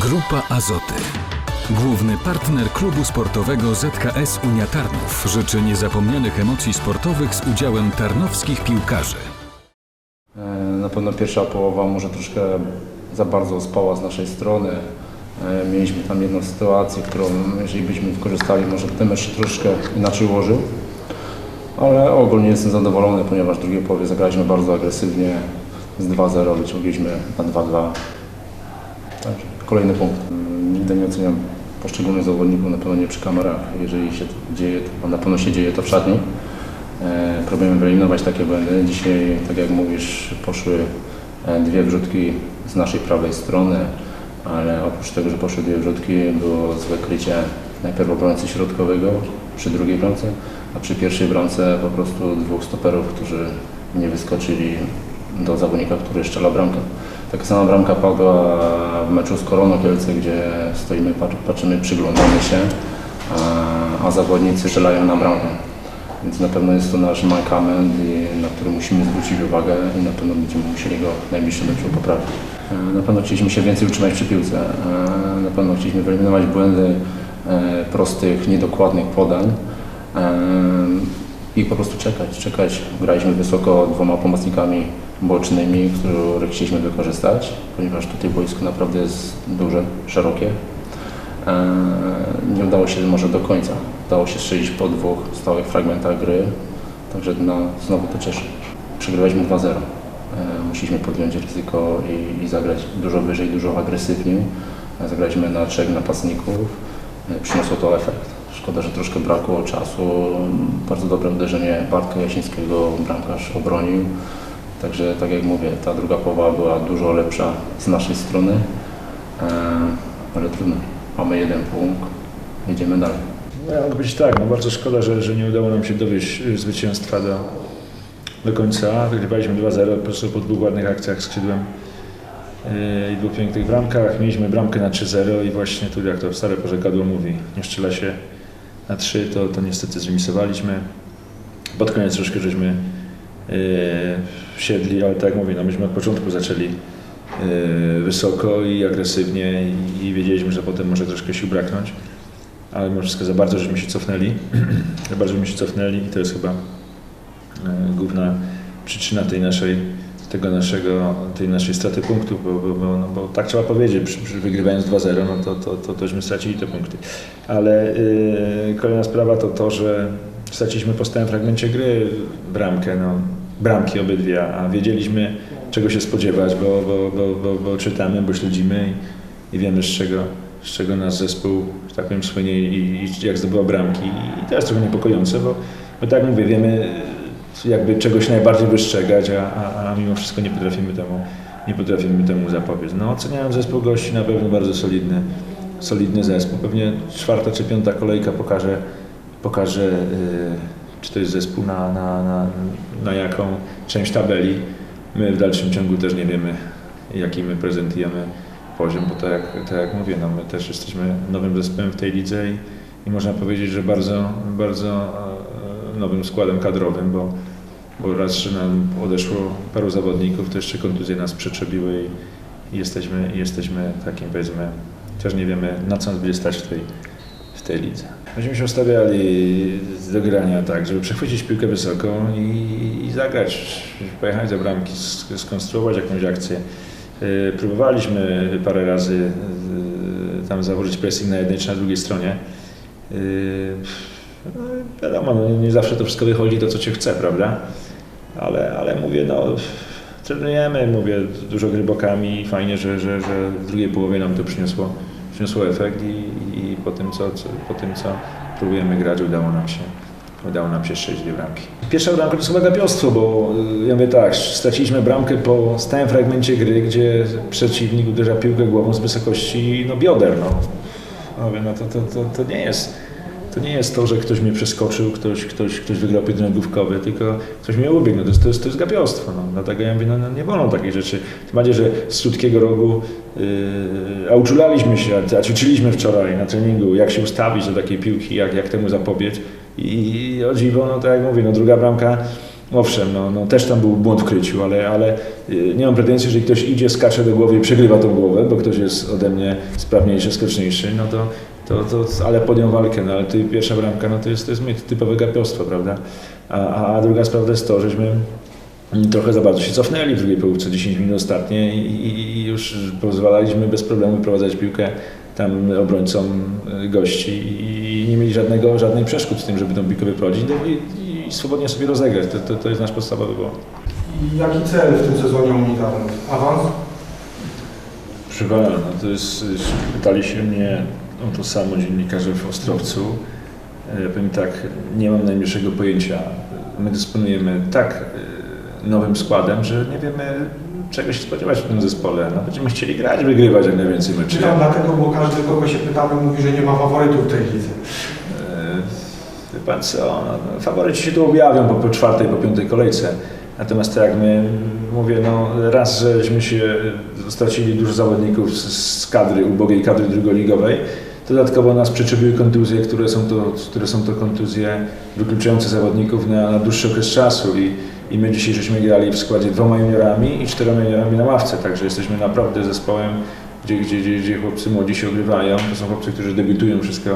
Grupa Azoty. Główny partner klubu sportowego ZKS Unia Tarnów życzy niezapomnianych emocji sportowych z udziałem tarnowskich piłkarzy. E, Na pewno pierwsza połowa może troszkę za bardzo spała z naszej strony. E, Mieliśmy tam jedną sytuację, którą jeżeli byśmy wykorzystali, może ten mecz troszkę inaczej ułożył. Ale ogólnie jestem zadowolony, ponieważ w drugiej połowie zagraliśmy bardzo agresywnie. Z 2-0 wyciągliśmy na 2-2. Także kolejny punkt. Nigdy nie oceniam poszczególnych zawodników, na pewno nie przy kamerach. Jeżeli się dzieje, to na pewno się dzieje to w szatni. E, Próbujemy wyeliminować takie błędy. Dzisiaj, tak jak mówisz, poszły e, dwie wrzutki z naszej prawej strony, ale oprócz tego, że poszły dwie wrzutki, było złe krycie najpierw obrońcy środkowego przy drugiej bramce, a przy pierwszej bramce po prostu dwóch stoperów, którzy nie wyskoczyli do zawodnika, który szczela bramkę. Taka sama bramka padła w meczu z Koroną Kielce, gdzie stoimy, pat- patrzymy, przyglądamy się, a, a zawodnicy strzelają na bramkę. Więc na pewno jest to nasz mankament, na który musimy zwrócić uwagę i na pewno będziemy musieli go w najbliższym meczu poprawić. E, Na pewno chcieliśmy się więcej utrzymać przy piłce. E, Na pewno chcieliśmy wyeliminować błędy e, prostych, niedokładnych podań i po prostu czekać, czekać. Graliśmy wysoko dwoma pomocnikami bocznymi, których chcieliśmy wykorzystać, ponieważ tutaj boisko naprawdę jest duże, szerokie. E, Nie udało się może do końca. Udało się strzelić po dwóch stałych fragmentach gry, także no, znowu to cieszy. Przegrywaliśmy 2-0. E, Musieliśmy podjąć ryzyko i, i zagrać dużo wyżej, dużo agresywniej. E, Zagraliśmy na trzech napastników. Przyniosło to efekt. Szkoda, że troszkę brakło czasu. Bardzo dobre uderzenie Bartka Jasińskiego bramkarz obronił. Także tak jak mówię, ta druga połowa była dużo lepsza z naszej strony. E, ale trudno. Mamy jeden punkt, jedziemy dalej. No, być tak, no bardzo szkoda, że, że nie udało nam się dowieść y, zwycięstwa do, do końca. Wygrywaliśmy 2-0 po prostu po dwóch ładnych akcjach skrzydłem yy, i dwóch pięknych bramkach. Mieliśmy bramkę na 3-0 i właśnie tu jak to stare porzekadło mówi, nie strzela się na 3, to, to niestety zremisowaliśmy. Pod koniec troszkę żeśmy yy, siedli, ale tak jak mówię, no myśmy od początku zaczęli yy, wysoko i agresywnie i, i wiedzieliśmy, że potem może troszkę sił braknąć ale mimo wszystko za bardzo żeśmy się cofnęli. za bardzo żeśmy się cofnęli i to jest chyba e, główna przyczyna tej naszej, tego naszego, tej naszej straty punktów, bo, bo, bo, no, bo tak trzeba powiedzieć, przy, przy wygrywając 2-0, no to, to, to, tośmy stracili te punkty. Ale yy, kolejna sprawa to to, że straciliśmy po stałym fragmencie gry bramkę, no, bramki obydwie, a wiedzieliśmy czego się spodziewać, bo, bo, bo, bo, czytamy, bo śledzimy i, i wiemy z czego, z czego nasz zespół, że tak powiem, słynie i, i jak zdobywa bramki. I to jest trochę niepokojące, bo, bo tak mówię, wiemy jakby czegoś najbardziej wystrzegać, a, a, a mimo wszystko nie potrafimy temu, nie potrafimy temu zapobiec. No oceniałem zespół gości na pewno bardzo solidny, solidny zespół. Pewnie czwarta czy piąta kolejka pokaże, pokaże yy, czy to jest zespół na, na, na, na jaką część tabeli. My w dalszym ciągu też nie wiemy, jaki my prezentujemy poziom, bo tak tak jak mówię, no my też jesteśmy nowym zespołem w tej lidze i, i można powiedzieć, że bardzo, bardzo nowym składem kadrowym, bo, bo raz, że nam odeszło paru zawodników, to jeszcze kontuzje nas przetrzebiły i, jesteśmy, jesteśmy takim powiedzmy, też nie wiemy na co nas będzie stać w tej, w tej lidze. Myśmy się ustawiali do grania tak, żeby przechwycić piłkę wysoko i, i zagrać, pojechać za bramki, sk- skonstruować jakąś akcję. Yy, Próbowaliśmy parę razy yy, tam założyć pressing na jednej czy na drugiej stronie. No, no, nie zawsze to wszystko wychodzi to, co się chce, prawda? Ale, ale mówię, no, trenujemy, mówię, dużo gry bokami i fajnie, że, że, że w drugiej połowie nam to przyniosło, przyniosło efekt i, i po, tym, co, co, po tym, co próbujemy grać, udało nam się, udało nam się strzelić dwie bramki. Pierwsza bramka to chyba gapiostwo, bo y, ja mówię tak, straciliśmy bramkę po stałym fragmencie gry, gdzie przeciwnik uderza piłkę głową z wysokości no, bioder. No. Mówię, no to, to, to, to nie jest to nie jest to, że ktoś mnie przeskoczył, ktoś, ktoś, ktoś wygrał pojedynek tylko ktoś mnie ubiegł. No to, jest, to, jest, to jest gapiostwo. No. Dlatego ja mówię, no, no nie wolno takich rzeczy. Tym bardziej, że z krótkiego rogu yy, a uczulaliśmy się, a ćwiczyliśmy wczoraj na treningu, jak się ustawić do takiej piłki, jak, jak temu zapobiec. I o dziwo, no tak jak mówię, no druga bramka Owszem, no, no też tam był błąd w kryciu, ale, ale y, nie mam pretensji, jeżeli ktoś idzie, skacze do głowy i przegrywa tą głowę, bo ktoś jest ode mnie sprawniejszy, skoczniejszy, no to, to, to ale podjął walkę, no ale ty, pierwsza bramka, no to jest, to jest mit, typowe garpiostwo, prawda? A, a, druga sprawa jest to, żeśmy trochę za bardzo się cofnęli w drugiej połówce, 10 minut ostatnie i, i, i już pozwalaliśmy bez problemu prowadzać piłkę tam obrońcom y, gości i nie mieli żadnego, żadnej przeszkód w tym, żeby tą piłkę wyprowadzić no i, i swobodnie sobie rozegrać. To, to, to jest nasz podstawowy błąd. I jaki cel w tym sezonie unitarnym? Awans? Pana, no to jest, pytali się mnie o to samo dziennikarze w Ostrowcu. E, Powiem tak, nie mam najmniejszego pojęcia. My dysponujemy tak e, nowym składem, że nie wiemy czego się spodziewać w tym zespole. No, będziemy chcieli grać, wygrywać jak najwięcej meczy. Czytam dlatego, bo każdy, kogo się pytamy, mówi, że nie ma faworytów w tej lidze. E, Wie pan co, no, faworyci się tu objawią po, po czwartej, po piątej kolejce. Natomiast tak jak my, mówię, no raz, żeśmy się stracili dużo zawodników z, z kadry, ubogiej kadry drugoligowej. Dodatkowo nas przyczepiły kontuzje, które są to, które są to kontuzje wykluczające zawodników na, na dłuższy okres czasu i, i my dzisiaj żeśmy grali w składzie dwoma juniorami i czterema juniorami na ławce, także jesteśmy naprawdę zespołem, gdzie, gdzie, gdzie, gdzie chłopcy młodzi się ogrywają. To są chłopcy, którzy debiutują wszystko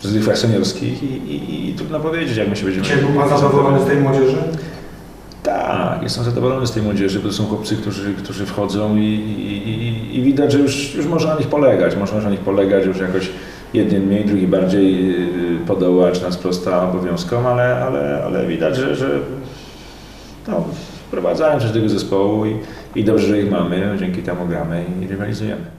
w rozgrywkach seniorskich i, i, i trudno powiedzieć, jak my się będziemy... Czy był Pan zadowolony z tej młodzieży? Tak, jestem zadowolony z tej młodzieży, bo to są chłopcy, którzy, którzy wchodzą i, i, i, i widać, że już, już można na nich polegać. Można na nich polegać już jakoś jeden mniej, drugi bardziej yy, podoła, czy nas sprosta obowiązkom, ale, ale, ale widać, że, że no, wprowadzają coś do tego zespołu i, i dobrze, że ich mamy, dzięki temu gramy i rywalizujemy.